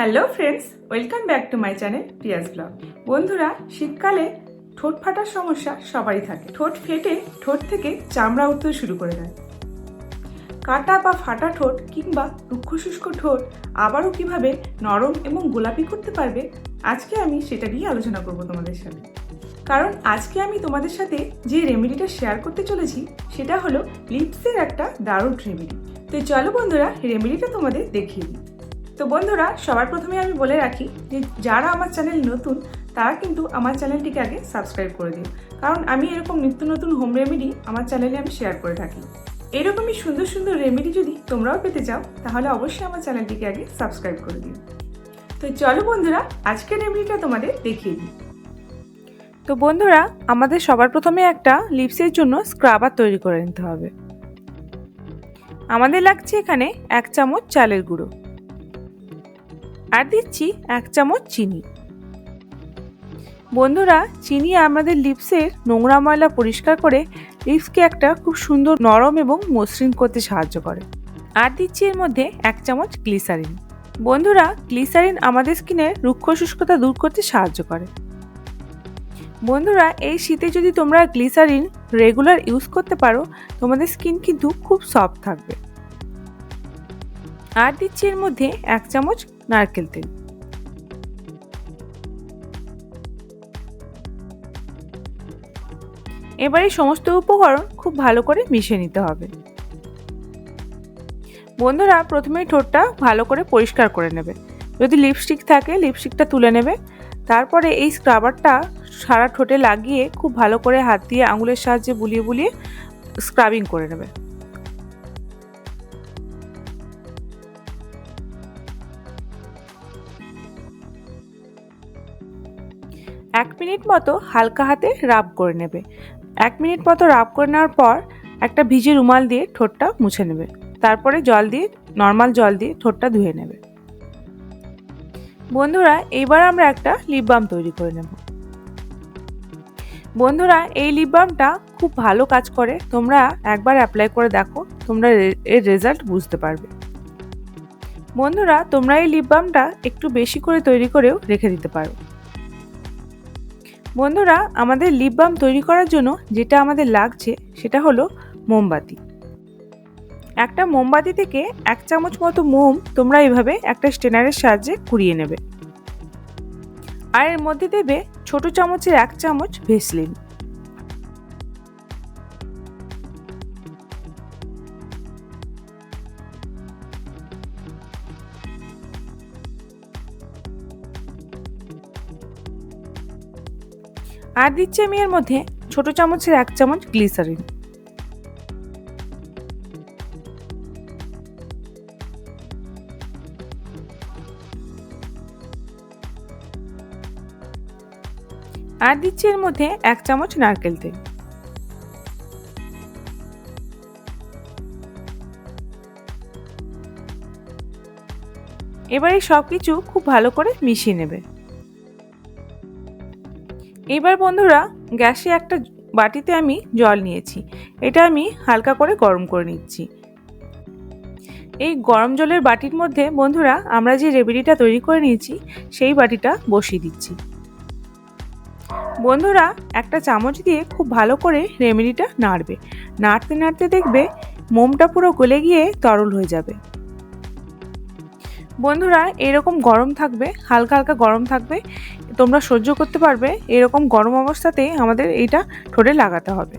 Hello friends welcome back to my channel Priya's blog বন্ধুরা, শীতকালে ঠোঁট ফাটার সমস্যা সবারই থাকে। ঠোঁট ফেটে, ঠোঁট থেকে চামড়া উঠতে শুরু করে দেয়। কাটা বা ফাটা ঠোঁট কিংবা রুক্ষ শুষ্ক ঠোঁট আবারও কীভাবে নরম এবং গোলাপি করতে পারবে, আজকে আমি সেটা নিয়ে আলোচনা করব তোমাদের সাথে। কারণ আজকে আমি তোমাদের সাথে যে রেমেডিটা শেয়ার করতে চলেছি, সেটা হলো লিপসের একটা দারুণ রেমেডি তো চলো বন্ধুরা রেমেডিটা তোমাদের দেখিয়ে দিই। তো বন্ধুরা, সবার প্রথমে আমি বলে রাখি যে যারা আমার চ্যানেল নতুন, তারা কিন্তু আমার চ্যানেলটিকে আগে সাবস্ক্রাইব করে দিন কারণ আমি এরকম নিত্য নতুন হোম রেমেডি আমার চ্যানেলে আমি শেয়ার করে থাকি। এরকমই সুন্দর সুন্দর রেমেডি যদি তোমরাও পেতে চাও, তাহলে অবশ্যই আমার চ্যানেলটিকে আগে সাবস্ক্রাইব করে দিন তো চলো বন্ধুরা, আজকের রেমেডিটা তোমাদের দেখিয়ে দিই। তো বন্ধুরা, আমাদের সবার প্রথমে একটা লিপসের জন্য স্ক্রাবার তৈরি করে নিতে হবে। আমাদের লাগছে এখানে এক চামচ চালের গুঁড়ো। আর দিচ্ছি এক চামচ চিনি। বন্ধুরা, চিনি আমাদের লিপসের নোংরা ময়লা পরিষ্কার করে লিপসকে একটা খুব সুন্দর নরম এবং মসৃণ করতে সাহায্য করে। আর দিচ্ছি এর মধ্যে এক চামচ গ্লিসারিন। বন্ধুরা, গ্লিসারিন আমাদের স্কিনের রুক্ষ শুষ্কতা দূর করতে সাহায্য করে। বন্ধুরা, এই শীতে যদি তোমরা গ্লিসারিন রেগুলার ইউজ করতে পারো, তোমাদের স্কিন কিন্তু খুব সফট থাকবে। আর দিচ্ছি এর মধ্যে এক চামচ নারকেল তেল। এবার সমস্ত উপকরণ খুব ভালো করে মিশিয়ে নিতে হবে। বন্ধুরা, প্রথমেই ঠোঁটটা ভালো করে পরিষ্কার করে নেবে। যদি লিপস্টিক থাকে লিপস্টিকটা তুলে নেবে। তারপরে এই স্ক্রাবারটা সারা ঠোঁটে লাগিয়ে খুব ভালো করে হাত দিয়ে আঙুলের সাহায্যে বুলিয়ে বুলিয়ে স্ক্রাবিং করে নেবে। এক মিনিট মতো হালকা হাতে রাব করে নেবে। এক মিনিট মতো রাব করে নেওয়ার পর একটা ভিজে রুমাল দিয়ে ঠোঁটটা মুছে নেবে। তারপরে জল দিয়ে, নর্মাল জল দিয়ে ঠোঁটটা ধুয়ে নেবে। বন্ধুরা, এইবার আমরা একটা লিপ বাম তৈরি করে নেব। বন্ধুরা, এই লিপ বামটা খুব ভালো কাজ করে। তোমরা একবার অ্যাপ্লাই করে দেখো, তোমরা এর রেজাল্ট বুঝতে পারবে। বন্ধুরা, তোমরা এই লিপ বামটা একটু বেশি করে তৈরি করেও রেখে দিতে পারো। বন্ধুরা, আমাদের লিপ বাম তৈরি করার জন্য যেটা আমাদের লাগছে, সেটা হলো মোমবাতি। একটা মোমবাতি থেকে এক চামচ মতো মোম তোমরা এভাবে একটা স্টেনারের সাহায্যে কুড়িয়ে নেবে। আর এর মধ্যে দেবে ছোট চামচের এক চামচ ভেসলিন। আর দিচ্ছি আমি এর মধ্যে ছোট চামচের এক চামচ গ্লিসারিন। আর দিচ্ছি এর মধ্যে এক চামচ নারকেল তেল। এবার এই সব কিছু খুব ভালো করে মিশিয়ে নেবে। এবার বন্ধুরা, গ্যাসে একটা বাটিতে আমি জল নিয়েছি। এটা আমি হালকা করে গরম করে নিচ্ছি। এই গরম জলের বাটির মধ্যে বন্ধুরা, আমরা যে রেমেডিটা তৈরি করে নিয়েছি, সেই বাটিটা বসিয়ে দিচ্ছি। বন্ধুরা, একটা চামচ দিয়ে খুব ভালো করে রেমেডিটা নাড়বে। নাড়তে নাড়তে দেখবে, মোমটা পুরো গলে গিয়ে তরল হয়ে যাবে। বন্ধুরা, এরকম গরম থাকবে, হালকা হালকা গরম থাকবে। তোমরা সহ্য করতে পারবে, এরকম গরম অবস্থাতে আমাদের এইটা ঠোঁটে লাগাতে হবে।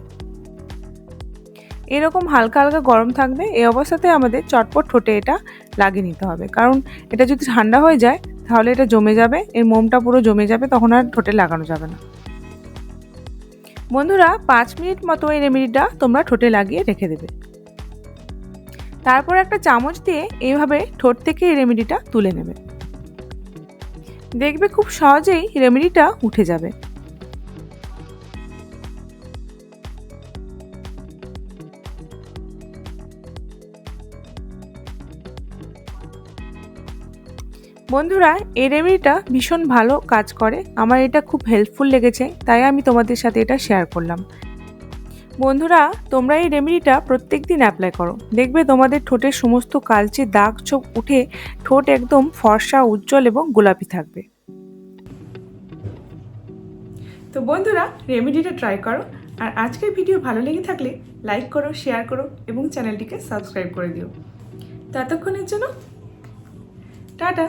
এরকম হালকা হালকা গরম থাকবে, এই অবস্থাতে আমাদের চটপট ঠোঁটে এটা লাগিয়ে নিতে হবে। কারণ এটা যদি ঠান্ডা হয়ে যায়, তাহলে এটা জমে যাবে, এর মোমটা পুরো জমে যাবে, তখন আর ঠোঁটে লাগানো যাবে না। বন্ধুরা, পাঁচ মিনিট মতো এই রেমেডিটা তোমরা ঠোঁটে লাগিয়ে রেখে দেবে। তারপর একটা চামচ দিয়ে এইভাবে ঠোঁট থেকে এই রেমেডিটা তুলে নেবে। দেখবে খুব সহজেই রেমেডিটা উঠে যাবে। বন্ধুরা, এই রেমেডিটা ভীষণ ভালো কাজ করে। আমার এটা খুব হেল্পফুল লেগেছে, তাই আমি তোমাদের সাথে এটা শেয়ার করলাম। বন্ধুরা, তোমরা এই রেমেডিটা প্রত্যেক দিন অ্যাপ্লাই করো। দেখবে তোমাদের ঠোঁটের সমস্ত কালচে দাগ ছোপ উঠে ঠোঁট একদম ফর্সা, উজ্জ্বল এবং গোলাপি থাকবে। তো বন্ধুরা রেমেডিটা ট্রাই করো আর আজকের ভিডিও ভালো লেগে থাকলে লাইক করো শেয়ার করো এবং চ্যানেলটিকে সাবস্ক্রাইব করে দিও। ততক্ষণের জন্য, টাটা!